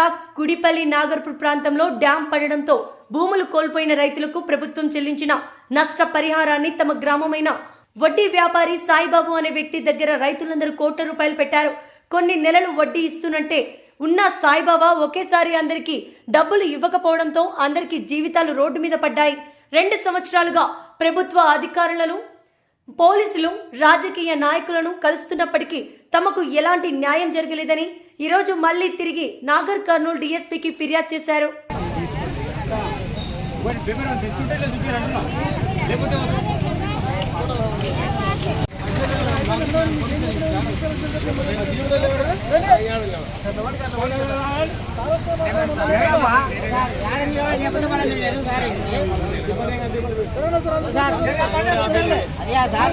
జిల్లా కుడిపల్లి నాగర్పూర్ ప్రాంతంలో డ్యాం పడడంతో భూములు కోల్పోయిన రైతులకు ప్రభుత్వం చెల్లించిన నష్ట పరిహారాన్ని తమ గ్రామమైన వడ్డీ వ్యాపారి సాయిబాబు అనే వ్యక్తి దగ్గర రైతులందరూ కోట్ల రూపాయలు పెట్టారు. కొన్ని నెలలు వడ్డీ ఇస్తున్నంటే ఉన్న సాయిబాబా ఒకేసారి అందరికీ డబ్బులు ఇవ్వకపోవడంతో అందరికీ జీవితాలు రోడ్డు మీద పడ్డాయి. రెండు సంవత్సరాలుగా ప్రభుత్వ అధికారులను పోలీసులు రాజకీయ నాయకులను కలుస్తున్నప్పటికీ తమకు ఎలాంటి న్యాయం జరగలేదని ఈరోజు మళ్ళీ తిరిగి నాగర్ కర్నూలు డీఎస్పీకి ఫిర్యాదు చేశారు సార్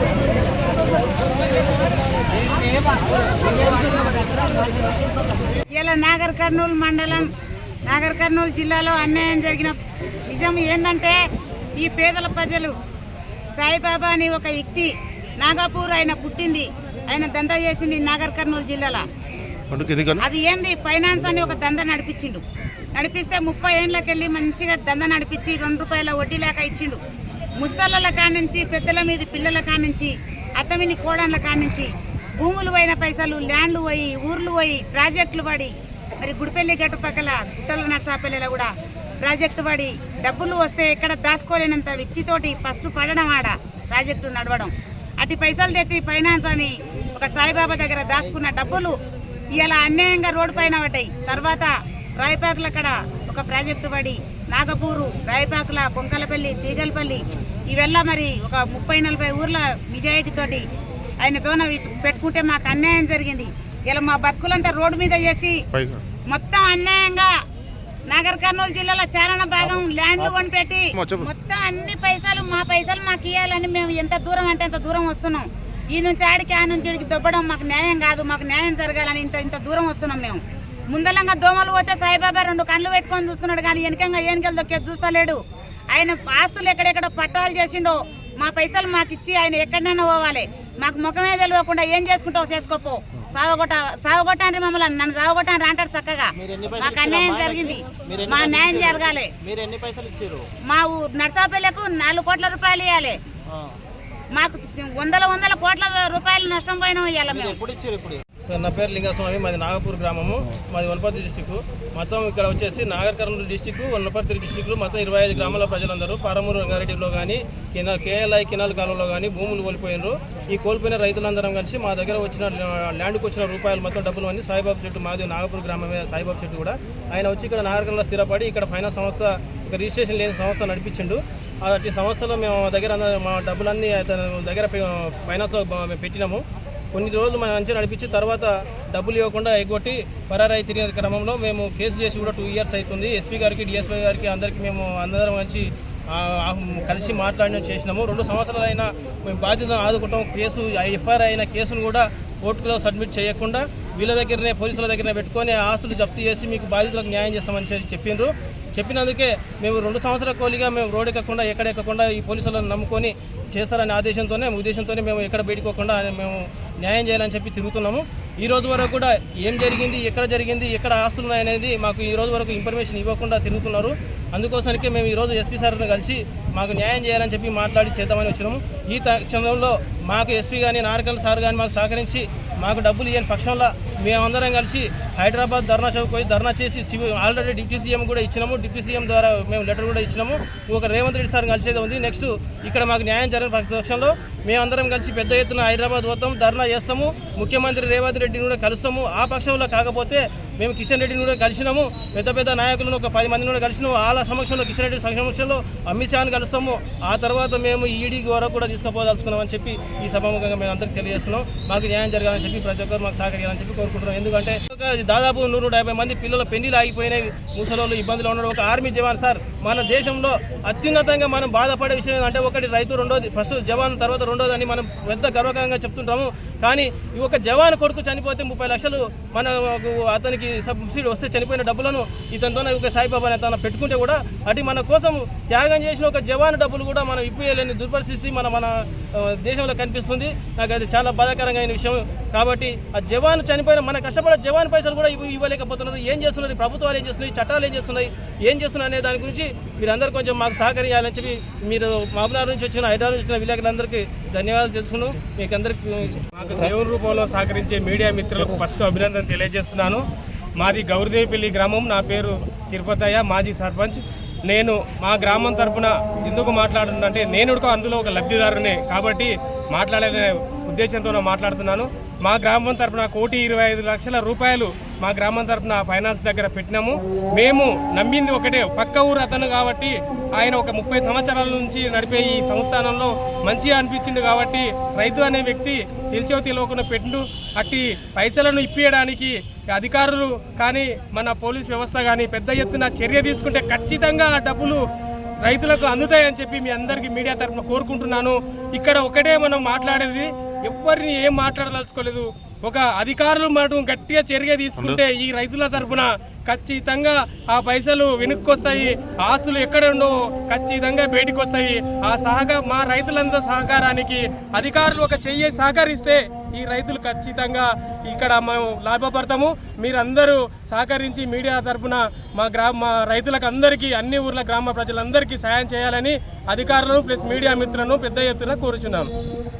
ఇలా నాగర్ కర్నూలు మండలం నాగర్ కర్నూలు జిల్లాలో అన్యాయం జరిగిన నిజం ఏంటంటే ఈ పేదల ప్రజలు సాయిబాబా అని ఒక వ్యక్తి నాగాపూర్ ఆయన పుట్టింది ఆయన దందా చేసింది నాగర్ కర్నూలు జిల్లాలో. అది ఏంది? ఫైనాన్స్ అని ఒక దంద నడిపించిండు. నడిపిస్తే ముప్పై ఏళ్ళకి వెళ్ళి మంచిగా దంద నడిపించి రెండు రూపాయల వడ్డీ లేక ఇచ్చిండు. ముసళ్ళల కానుంచి పెద్దల మీద పిల్లల కానుంచి అత్తమిని కోడళ్ళ కానుంచి భూములు పోయిన పైసలు ల్యాండ్లు పోయి ఊర్లు పోయి ప్రాజెక్టులు పడి మరి గుడిపల్లి గట్టు పక్కల గుట్టల నర్సాపల్లిలో కూడా ప్రాజెక్టు పడి డబ్బులు వస్తే ఎక్కడ దాచుకోలేనంత వ్యక్తితోటి ఫస్ట్ పడడం ఆడ ప్రాజెక్టు నడవడం. అటు పైసలు తెచ్చి ఫైనాన్స్ అని ఒక సాయిబాబా దగ్గర దాచుకున్న డబ్బులు ఇలా అన్యాయంగా రోడ్డు పైన పడ్డాయి. తర్వాత రాయపాకుల అక్కడ ఒక ప్రాజెక్టు పడి నాగపూరు రాయపాకుల కొంకలపల్లి తీగలపల్లి ఇవెల్ల మరి ఒక ముప్పై నలభై ఊర్ల నిజాయితీ తోటి ఆయనతోన పెట్టుకుంటే మాకు అన్యాయం జరిగింది. ఇలా మా బతుకులంతా రోడ్డు మీద చేసి మొత్తం అన్యాయంగా నాగర్ కర్నూలు జిల్లాలో చాలా భాగం ల్యాండ్లు కొనిపెట్టి మొత్తం అన్ని పైసలు మా పైసలు మాకు ఇవ్వాలని మేము ఎంత దూరం అంటే అంత దూరం వస్తున్నాం. ఈ నుంచి ఆడికి ఆ నుంచి ఆడికి దొబ్బడం మాకు న్యాయం కాదు మాకు న్యాయం జరగాలని ఇంత ఇంత దూరం వస్తున్నాం మేము. ముందలంగా దోమలు పోతే సాయిబాబా రెండు కళ్ళు పెట్టుకొని చూస్తున్నాడు కానీ వెనకంగా ఏనుకలు దొక్కేది చూస్తలేడు. ఆయన ఆస్తులు ఎక్కడెక్కడ పట్టాలు చేసిండో మా పైసలు మాకు ఇచ్చి ఆయన ఎక్కడైనా పోవాలి. మాకు ముఖమే తెలియకుండా ఏం చేసుకుంటావు చేసుకోపో. సావగొట్ట సావగొట్టాన్ని మమ్మల్ని. నన్ను సావగొట్టాన్ని అంటారు చక్కగా. మాకు అన్యాయం జరిగింది. మా న్యాయం జరగాలి. మా నర్సాపల్లికు నాలుగు కోట్ల రూపాయలు ఇవ్వాలి మాకు వందల వందల కోట్ల రూపాయలు నష్టం పోయినాం ఇవ్వాలి మేము. నా పేరు లింగస్వామి మాది నాగపూర్ గ్రామము మాది వనపర్తి డిస్టిక్ మొత్తం ఇక్కడ వచ్చేసి నాగర్ కర్నూలు డిస్టిక్ వనపర్తి డిస్టిక్లు మొత్తం ఇరవై ఐదు గ్రామాల ప్రజలందరూ పారమూరు రంగారెడ్డిలో కానీ కినా కేఎల్ఐ కినాల్ కాలంలో కానీ భూములు కోల్పోయినారు. ఈ కోల్పోయిన రైతులందరం కలిసి మా దగ్గర వచ్చిన ల్యాండ్కి వచ్చిన రూపాయలు మొత్తం డబ్బులు అన్ని సాయిబాబు చెట్టు మాది నాగపూర్ గ్రామమే సాయిబాబు చెట్టు కూడా. ఆయన వచ్చి ఇక్కడ నాగర్కర్లో స్థిరపడి ఇక్కడ ఫైనాన్స్ సంస్థ ఇక్కడ రిజిస్ట్రేషన్ లేని సంస్థ నడిపించిండు. అలాంటి సంస్థలో మేము దగ్గర అందరం మా డబ్బులన్నీ అతను దగ్గర ఫైనాన్స్లో మేము పెట్టినాము. కొన్ని రోజులు మనం మంచిగా నడిపించి తర్వాత డబ్బులు ఇవ్వకుండా ఎగ్గొట్టి పరారాయి తిరిగిన క్రమంలో మేము కేసు చేసి కూడా టూ ఇయర్స్ అవుతుంది. ఎస్పీ గారికి డిఎస్పీ గారికి అందరికీ మేము అందరం మంచి కలిసి మాట్లాడడం చేసినాము. రెండు సంవత్సరాలైనా మేము బాధ్యతను ఆదుకుంటాం. కేసు ఎఫ్ఐఆర్ అయిన కేసును కూడా కోర్టులో సబ్మిట్ చేయకుండా వీళ్ళ దగ్గరనే పోలీసుల దగ్గరనే పెట్టుకొని ఆస్తులు జప్తు చేసి మీకు బాధితులకు న్యాయం చేస్తామని చెప్పి చెప్పిండ్రు చెప్పినందుకే మేము రెండు సంవత్సరాల కోలిగా మేము రోడ్ ఎక్కకుండా ఎక్కడ ఎక్కకుండా ఈ పోలీసులను నమ్ముకొని చేస్తారనే ఆదేశంతోనే ఉద్దేశంతోనే మేము ఎక్కడ బయటకోకుండా మేము న్యాయం చేయాలని చెప్పి తిరుగుతున్నాము. ఈ రోజు వరకు కూడా ఏం జరిగింది ఎక్కడ జరిగింది ఎక్కడ ఆస్తులు ఉన్నాయనేది మాకు ఈ రోజు వరకు ఇన్ఫర్మేషన్ ఇవ్వకుండా తిరుగుతున్నారు. అందుకోసానికే మేము ఈరోజు ఎస్పీ సార్ని కలిసి మాకు న్యాయం చేయాలని చెప్పి మాట్లాడి చేద్దామని వచ్చినాము. ఈ తక్షణంలో మాకు ఎస్పీ కానీ నారకల్ సార్ కానీ మాకు సహకరించి మాకు డబ్బులు ఇవ్వని పక్షంలో మేమందరం కలిసి హైదరాబాద్ ధర్నా చౌక్ పోయి ధర్నా చేసి ఆల్రెడీ డిప్యూటీ సీఎం కూడా ఇచ్చినాము. డిప్యూటీ సీఎం ద్వారా మేము లెటర్ కూడా ఇచ్చినాము. ఒక రేవంత్ రెడ్డి సార్ కలిసేది ఉంది. నెక్స్ట్ ఇక్కడ మాకు న్యాయం జరిగిన పక్షంలో మేమందరం కలిసి పెద్ద ఎత్తున హైదరాబాద్ పోతాం ధర్నా చేస్తాము. ముఖ్యమంత్రి రేవంత్ రెడ్డిని కూడా కలుస్తాము. ఆ పక్షంలో కాకపోతే మేము కిషన్ రెడ్డిని కూడా కలిసినాము. పెద్ద పెద్ద నాయకులను ఒక పది మందిని కూడా కలిసినాము. వాళ్ళ సమక్షంలో కిషన్ రెడ్డి సమక్షంలో అమిత్ షాను కలుస్తాము. ఆ తర్వాత మేము ఈడీ వరకు కూడా తీసుకుపోదలుచుకున్నామని చెప్పి ఈ సభాముఖంగా మేము అందరికీ తెలియజేస్తున్నాం. మాకు న్యాయం జరగాలని చెప్పి ప్రతి ఒక్కరు మాకు సహకరించాలని చెప్పి కోరుకుంటున్నాం ఎందుకంటే ఒక దాదాపు నూరు డెబ్బై మంది పిల్లల పెళ్ళిలు ఆగిపోయినాయి. ముసలోళ్ళు ఇబ్బందులు ఉన్నారు. ఒక ఆర్మీ జవాన్ సార్ మన దేశంలో అత్యున్నతంగా మనం బాధపడే విషయం ఏంటంటే ఒకటి రైతు రెండోది ఫస్ట్ జవాన్ తర్వాత రెండోది మనం పెద్ద గర్వకారంగా చెప్తుంటాము. కానీ ఈ ఒక జవాన్ కొడుకు చనిపోతే ముప్పై లక్షలు మన అతనికి సబ్సిడీ వస్తే చనిపోయిన డబ్బులను ఇతనితో ఒక సాయిబాబాని తన పెట్టుకుంటే కూడా అటు మన కోసం త్యాగం చేసిన ఒక జవాన్ డబ్బులు కూడా మనం ఇప్పియలేని దుర్పరిస్థితి మన మన దేశంలో కనిపిస్తుంది. నాకు అది చాలా బాధాకరంగా అయిన విషయం. కాబట్టి ఆ జవాన్ చనిపోయిన మన కష్టపడే జవాన్ పైసలు కూడా ఇవ్వలేకపోతున్నారు. ఏం చేస్తున్నారు? ప్రభుత్వాలు ఏం చేస్తున్నాయి? చట్టాలు ఏం చేస్తున్నాయి? ఏం చేస్తున్నాయి అనే దాని గురించి మీరందరూ కొంచెం మాకు సహకరించాలని చెప్పి మీరు మహబూబ్నగర్ నుంచి వచ్చిన హైదరాబాద్ నుంచి వచ్చిన విలేకరులందరికీ ధన్యవాదాలు తెలుసుకున్నాం మీకు అందరికీ మాకు దేవుని రూపంలో సహకరించే మీడియా మిత్రులకు ఫస్ట్ అభినందన తెలియజేస్తున్నాను. మాది గౌరదేవిపల్లి గ్రామం. నా పేరు తిరుపతయ్య మాజీ సర్పంచ్. నేను మా గ్రామం తరపున ఎందుకు మాట్లాడుతుందంటే నేను కూడా అందులో ఒక లబ్ధిదారునే కాబట్టి మాట్లాడే ఉద్దేశంతో మాట్లాడుతున్నాను. మా గ్రామం తరపున కోటి ఇరవై ఐదు లక్షల రూపాయలు మా గ్రామం తరపున ఫైనాన్స్ దగ్గర పెట్టినాము. మేము నమ్మింది ఒకటే పక్క ఊరు అతను కాబట్టి ఆయన ఒక ముప్పై సంవత్సరాల నుంచి నడిపే ఈ సంస్థానంలో మంచిగా అనిపించింది కాబట్టి రైతు అనే వ్యక్తి తెలిసో తెలియకుండా పెట్టు అట్టి పైసలను ఇప్పించడానికి అధికారులు కానీ మన పోలీస్ వ్యవస్థ కానీ పెద్ద ఎత్తున చర్య తీసుకుంటే ఖచ్చితంగా ఆ డబ్బులు రైతులకు అందుతాయని చెప్పి మీ అందరికీ మీడియా తరఫున కోరుకుంటున్నాను. ఇక్కడ ఒకటే మనం మాట్లాడేది ఎవరిని ఏం మాట్లాడదలుచుకోలేదు. ఒక అధికారులు మాట గట్టిగా చర్య తీసుకుంటే ఈ రైతుల తరఫున ఖచ్చితంగా ఆ పైసలు వెనుక్కొస్తాయి. ఆస్తులు ఎక్కడ ఉండవో ఖచ్చితంగా బయటికి వస్తాయి ఆ సహకార మా రైతులందరి సహకారానికి అధికారులు ఒక చెయ్యి సహకరిస్తే ఈ రైతులు ఖచ్చితంగా ఇక్కడ మేము లాభపడతాము. మీరందరూ సహకరించి మీడియా తరఫున మా గ్రామ మా రైతులకు అందరికీ అన్ని ఊర్ల గ్రామ ప్రజలందరికీ సాయం చేయాలని అధికారులు ప్లస్ మీడియా మిత్రులను పెద్ద ఎత్తున కోరుచున్నాను